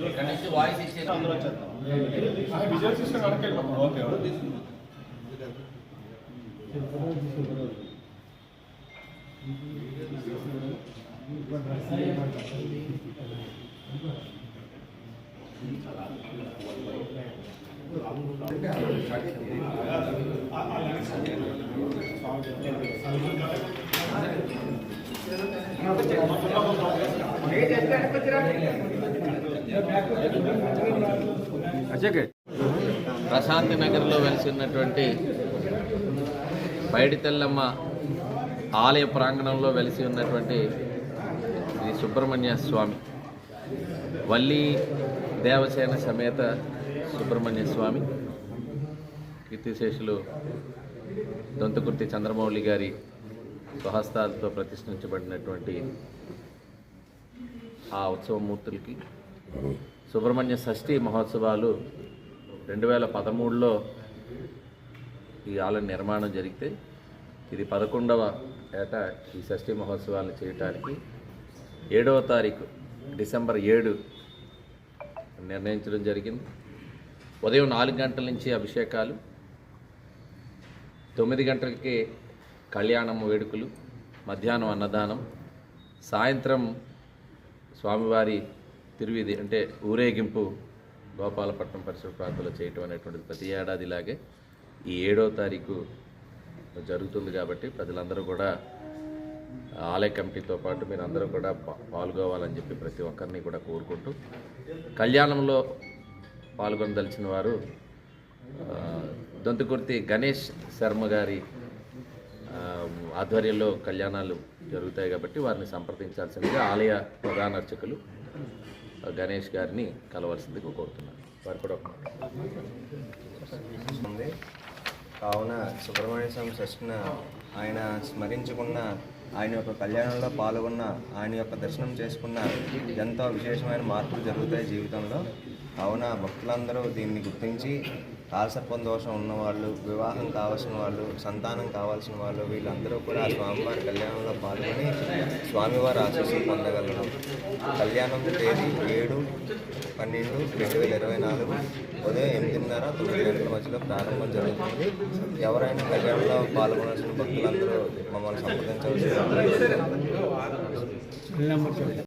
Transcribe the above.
ఇక్కడ వాయిస్ ఇచ్చేది visual system వెనక్కి వెళ్ళిపోతాం ఓకే ప్రశాంతి నగర్లో వెలిసి ఉన్నటువంటి బయటి తెల్లమ్మ ఆలయ ప్రాంగణంలో వెలిసి ఉన్నటువంటి శ్రీ సుబ్రహ్మణ్య స్వామి. వల్లి దేవసేన సమేత సుబ్రహ్మణ్య స్వామి కీర్తిశేషులు దొంతకుర్తి చంద్రమౌళి గారి స్వహస్తాలతో ప్రతిష్ఠించబడినటువంటి ఆ ఉత్సవమూర్తులకి సుబ్రహ్మణ్య షష్ఠి మహోత్సవాలు రెండు వేల పదమూడులో ఈ ఆలయ నిర్మాణం జరిగితే ఇది పదకొండవ ఏట ఈ షష్ఠి మహోత్సవాలు చేయటానికి ఏడవ తారీఖు డిసెంబర్ ఏడు నిర్ణయించడం జరిగింది. ఉదయం నాలుగు గంటల నుంచి అభిషేకాలు తొమ్మిది గంటలకి కళ్యాణం వేడుకలు మధ్యాహ్నం అన్నదానం సాయంత్రం స్వామివారి తిరువిధి అంటే ఊరేగింపు గోపాలపట్నం పరిసర ప్రాంతంలో చేయటం అనేటువంటిది ప్రతి ఏడాదిలాగే ఈ ఏడో తారీఖు జరుగుతుంది కాబట్టి ప్రజలందరూ కూడా ఆలయ కమిటీతో పాటు మీరు అందరూ కూడా పాల్గొవాలని చెప్పి ప్రతి ఒక్కరిని కూడా కోరుకుంటూ కళ్యాణంలో పాల్గొనదలిచిన వారు ఆ, దొంతుకుర్తి గణేష్ శర్మ గారి ఆధ్వర్యంలో కళ్యాణాలు జరుగుతాయి కాబట్టి వారిని సంప్రదించాల్సిందిగా ఆలయ ప్రధాన అర్చకులు గణేష్ గారిని కలవాల్సిందిగా కోరుతున్నాను. వారు కూడా ఒక కావున సుబ్రహ్మణ్య స్వామి సృష్టిన ఆయన స్మరించుకున్న ఆయన యొక్క కళ్యాణంలో పాల్గొన్న ఆయన యొక్క దర్శనం చేసుకున్న ఎంతో విశేషమైన మార్పులు జరుగుతాయి జీవితంలో. కావున భక్తులందరూ దీన్ని గుర్తించి కాలసర్పం దోషం ఉన్నవాళ్ళు వివాహం కావాల్సిన వాళ్ళు సంతానం కావాల్సిన వాళ్ళు వీళ్ళందరూ కూడా ఆ స్వామివారి కళ్యాణంలో పాల్గొని స్వామివారి ఆశీస్సులు పొందగలరు. కళ్యాణం తేదీ ఏడు పన్నెండు రెండు వేల ఇరవై నాలుగు ఉదయం ఎనిమిదిన్నర తొమ్మిది గంటల మధ్యలో ప్రారంభం జరుగుతుంది. ఎవరైనా కళ్యాణంలో పాల్గొనాల్సిన భక్తులందరూ మమ్మల్ని సంప్రదించవలసి